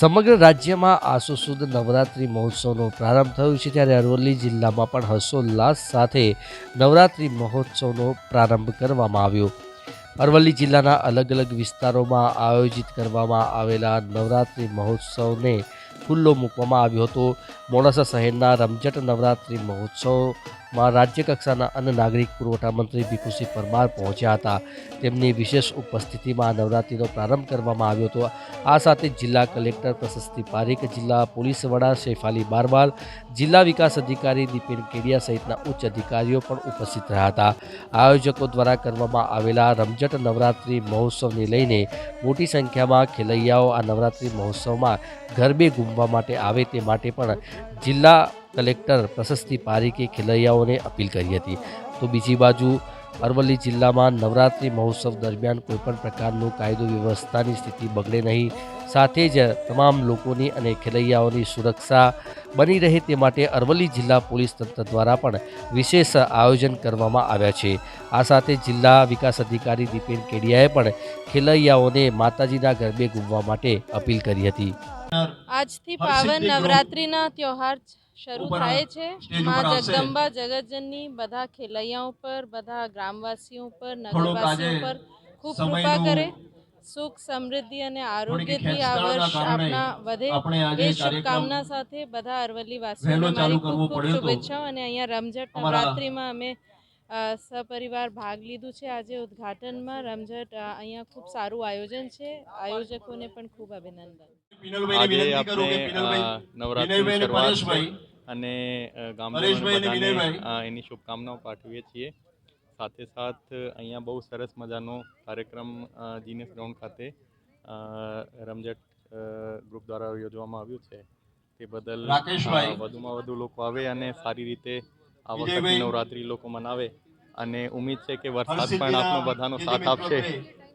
સમગ્ર રાજ્યમાં આસો સુદ નવરાત્રિ મહોત્સવનો પ્રારંભ થયો છે ત્યારે અરવલ્લી જિલ્લામાં પણ હર્ષોલ્લાસ સાથે નવરાત્રિ મહોત્સવનો પ્રારંભ કરવામાં આવ્યો. અરવલ્લી જિલ્લાના અલગ અલગ વિસ્તારોમાં આયોજિત કરવામાં આવેલા નવરાત્રિ મહોત્સવને ખુલ્લો મૂકવામાં આવ્યો હતો. મોડાસા શહેરના રમઝટ નવરાત્રિ મહોત્સવમાં રાજ્યકક્ષાના અન્ન નાગરિક પુરવઠા મંત્રી ભીખુસિંહ પરમાર પહોંચ્યા હતા. તેમની વિશેષ ઉપસ્થિતિમાં નવરાત્રિનો પ્રારંભ કરવામાં આવ્યો હતો. આ સાથે જિલ્લા કલેક્ટર પ્રશસ્તિ પારીખ, જિલ્લા પોલીસ વડા શેફાલી બારવાલ, જિલ્લા વિકાસ અધિકારી દીપેન કેડિયા સહિતના ઉચ્ચ અધિકારીઓ પણ ઉપસ્થિત રહ્યા હતા. આયોજકો દ્વારા કરવામાં આવેલા રમઝટ નવરાત્રિ મહોત્સવને લઈને મોટી સંખ્યામાં ખેલૈયાઓ આ નવરાત્રિ મહોત્સવમાં ગરબે ઘૂમવા માટે આવે તે માટે પણ જિલ્લા કલેક્ટર પ્રશસ્તિ પારીખે ખેલૈયાઓને અપીલ કરી હતી. તો બીજી બાજુ, અરવલ્લી જિલ્લામાં નવરાત્રિ મહોત્સવ દરમિયાન કોઈપણ પ્રકારનું કાયદો વ્યવસ્થાની સ્થિતિ બગડે નહીં. સાથે જ તમામ લોકોની અને ખેલૈયાઓની સુરક્ષા બની રહે તે માટે અરવલ્લી જિલ્લા પોલીસ તંત્ર દ્વારા પણ વિશેષ આયોજન કરવામાં આવ્યા છે. આ સાથે જિલ્લા વિકાસ અધિકારી દીપેન કેડિયાએ પણ ખેલૈયાઓને માતાજીના ગરબે ઘૂમવા માટે અપીલ કરી હતી. આજથી પાવન નવરાત્રિના ત્યોહાર શરૂ થાય છે. માં જગદંબા જગતજનની બધા ખેલૈયાઓ પર બધા ગ્રામવાસીઓ પર નગરવાસીઓ પર ખૂબ કૃપા કરે. સુખ સમૃદ્ધિ અને આરોગ્યથી આ વર્ષ આપના વધે. એ શુભકામના સાથે બધા અરવલ્લી વાસીઓને મારી ખૂબ ખૂબ શુભેચ્છાઓ અને અહીંયા રમઝટ નવરાત્રિમાં અમે સપરિવાર ભાગ લીધું છે. આજે ઉદ્ઘાટનમાં રમઝટ અહીંયા ખૂબ સારું આયોજન છે. આયોજકોને પણ ખૂબ અભિનંદન. આજે આપણે નવરાત્રિની શરૂઆત છે અને. અ, એની શુભકામનાઓ પાઠવીએ છીએ. સાથે સાથ અહીંયા બહુ સરસ મજાનો કાર્યક્રમ જીનેસ ગ્રાઉન્ડ ખાતે રમઝટ ગ્રુપ દ્વારા યોજવામાં આવ્યું છે. તે બદલ વધુમાં વધુ લોકો આવે અને સારી રીતે આ વખતે નવરાત્રિ લોકો મનાવે. અને ઉમ્મીદ છે કે વરસાદ પણ આપનો બધાનો સાથ આપશે.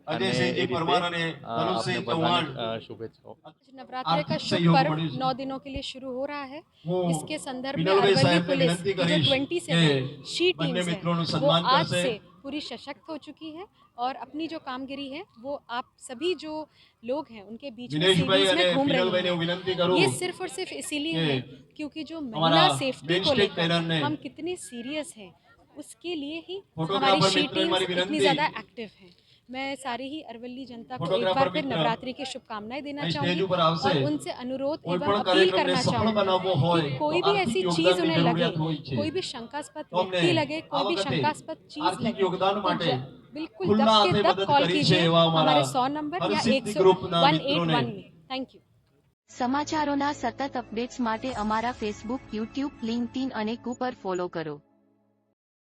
અને એ અજયસિંહજી રીતે પરમાર અને અ, આપને ધનુષસિંહ બધાને ચૌહાણ અ, શુભેચ્છાઓ आज नवरात्रि का आर्थिक शुभ सहयोग पर्व बढ़ी- नौ दिनों के लिए शुरू हो रहा है હું इसके संदर्भ में વિનોદભાઈ अरवली સાહેબને पुलिस વિનંતી की जो કરીશ ट्वेंटी કે शी બંને टीम्स મિત્રોનું है वो સન્માન आज કરશે से पूरी सशक्त हो चुकी है और अपनी जो कामगिरी है वो आप सभी जो लोग हैं उनके बीच में દિનેશભાઈ सीरीज અને में घूम रही વિનલભાઈને है હું વિનંતી કરું ये सिर्फ और सिर्फ इसीलिए कि है क्योंकि जो हमारा महिला सेफ्टी मेन को स्टेज लेकर ट्रेनर ने हम कितने सीरियस हैं उसके लिए ही फोटोग्राफर हमारी शी मित्र हमारी टीम्स इतनी विनंती। ज़्यादा एक्टिव है मैं सारी ही अरवल्ली जनता को एक फोटोग्राफर बार फिर मित्र नवरात्रि की शुभकामनाएं देना અહીં સ્ટેજ चाहूंगी ઉપર આવશે और उनसे अनुरोध કોઈ एवं પણ अपील કાર્યક્રમને करना સફળ चाहूंगी બનાવવો હોય कि તો कोई भी આર્થિક ऐसी चीज યોગદાનની उन्हें लगे જરૂરિયાત હોય છે कोई भी शंकास्पद તો અમને व्यक्ति लगे આ कोई भी વખતે शंकास्पद चीज આર્થિક लगे યોગદાન तो માટે ज- बिल्कुल ખુલ્લા दब હાથે के दब મદદ कॉल કરી છે कीजिए એવા અમારા हमारे सौ नंबर या હરસિદ્ધિ एक सौ ગ્રુપના वन एट મિત્રોને वन में थैंक यू સમાચારોના સતત અપડેટ્સ માટે અમારા ફેસબુક યુટ્યુબ લિંક્ડઇન અને કુપર ફોલો કરો